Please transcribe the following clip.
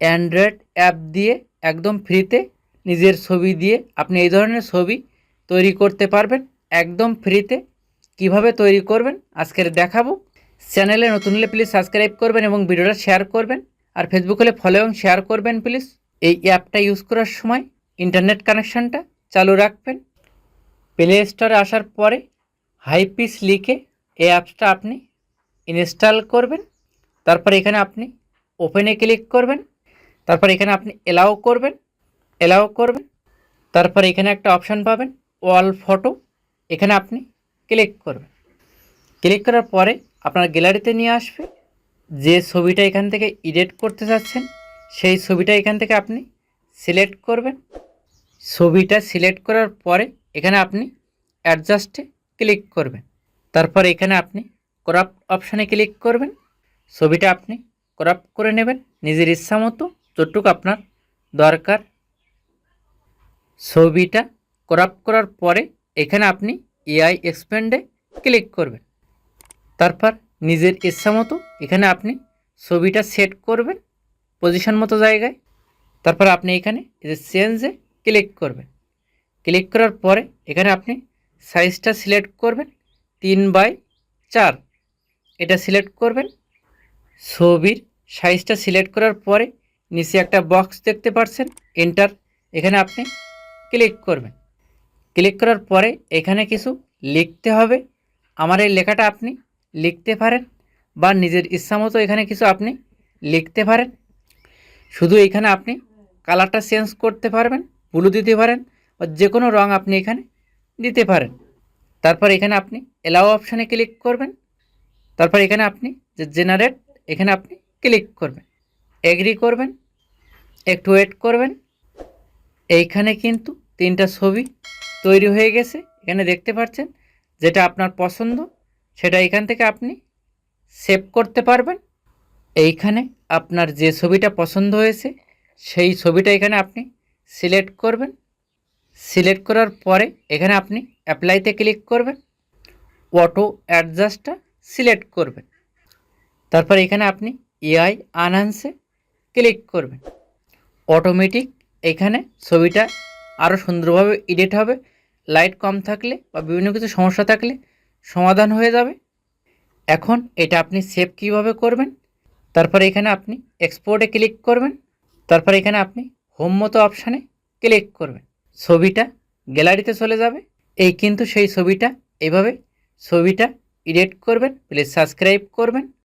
Android app দিয়ে একদম ফ্রিতে নিজের ছবি দিয়ে আপনি এই ধরনের ছবি তৈরি করতে পারবেন। একদম ফ্রিতে কীভাবে তৈরি করবেন আজকের দেখাবো। চ্যানেলে নতুন হলে প্লিজ সাবস্ক্রাইব করবেন এবং ভিডিওটা শেয়ার করবেন। আর ফেসবুক হলে ফলো এবং শেয়ার করবেন প্লিজ এই অ্যাপটা ইউজ করার সময় ইন্টারনেট কানেকশানটা চালু রাখবেন। প্লে স্টোরে আসার পরে হাইপিস লিখে এই অ্যাপসটা আপনি ইনস্টল করবেন। তারপর এখানে আপনি ওপেনে ক্লিক করবেন। তারপর এখানে আপনি এলাও করবেন এলাও করবেন, তারপর এখানে একটা অপশান পাবেন ওয়াল ফটো এখানে আপনি ক্লিক করবেন। ক্লিক করার পরে আপনার গ্যালারিতে নিয়ে আসবে, যে ছবিটা এখান থেকে এডিট করতে চাচ্ছেন, সেই ছবিটা এখান থেকে আপনি সিলেক্ট করবেন। ছবিটা সিলেক্ট করার পরে এখানে আপনি অ্যাডজাস্টে ক্লিক করবেন। তারপর এখানে আপনি ক্রপ অপশানে ক্লিক করবেন। ছবিটা আপনি ক্রপ করে নেবেন, নিজের ইচ্ছা মতো। যতটুকু আপনার দরকার ছবিটা ক্রপ করার পরে এখানে আপনি এআই এক্সপেন্ডে ক্লিক করবেন। তারপর নিজের ইচ্ছা মতো এখানে আপনি ছবিটা সেট করবেন পজিশন মতো জায়গায়। তারপর আপনি এখানে যে চেঞ্জে ক্লিক করবেন। ক্লিক করার পরে এখানে আপনি সাইজটা সিলেক্ট করবেন তিন বাই চার। এটা সিলেক্ট করবেন। ছবির সাইজটা সিলেক্ট করার পরে নিচে একটা বক্স দেখতে পাচ্ছেন এন্টার এখানে আপনি ক্লিক করবেন। ক্লিক করার পরে এখানে কিছু লিখতে হবে। আমার এই লেখাটা আপনি লিখতে পারেন বা নিজের ইচ্ছা মতো এখানে কিছু আপনি লিখতে পারেন। শুধু এখানে আপনি কালারটা চেঞ্জ করতে পারবেন ব্লু দিতে পারেন বা যে কোনো রঙ আপনি এখানে দিতে পারেন। তারপর এখানে আপনি এলাও অপশানে ক্লিক করবেন। তারপর এখানে আপনি যে জেনারেট এখানে আপনি ক্লিক করবেন। এগ্রি করবেন? একটু ওয়েট করবেন? এইখানে কিন্তু তিনটা ছবি তৈরি হয়ে গেছে। এখানে দেখতে পাচ্ছেন যেটা আপনার পছন্দ, সেটা এখান থেকে আপনি সেভ করতে পারবেন। এইখানে আপনার যে ছবিটা পছন্দ হয়েছে, সেই ছবিটা এখানে আপনি সিলেক্ট করবেন। সিলেক্ট করার পরে এখানে আপনি অ্যাপ্লাইতে ক্লিক করবেন। অটো অ্যাডজাস্টটা সিলেক্ট করবেন। তারপর এখানে আপনি এআই আনহান্সে ক্লিক করবেন। অটোমেটিক এখানে ছবিটা আরও সুন্দরভাবে এডিট হবে। লাইট কম থাকলে বা বিভিন্ন কিছু সমস্যা থাকলে সমাধান হয়ে যাবে। এখন এটা আপনি সেভ কীভাবে করবেন? তারপর এখানে আপনি এক্সপোর্টে ক্লিক করবেন। তারপর এখানে আপনি হোম মতো অপশানে ক্লিক করবেন। ছবিটা গ্যালারিতে চলে যাবে। এই কিন্তু সেই ছবিটা এইভাবে ছবিটা এডিট করবেন প্লিজ সাবস্ক্রাইব করবেন।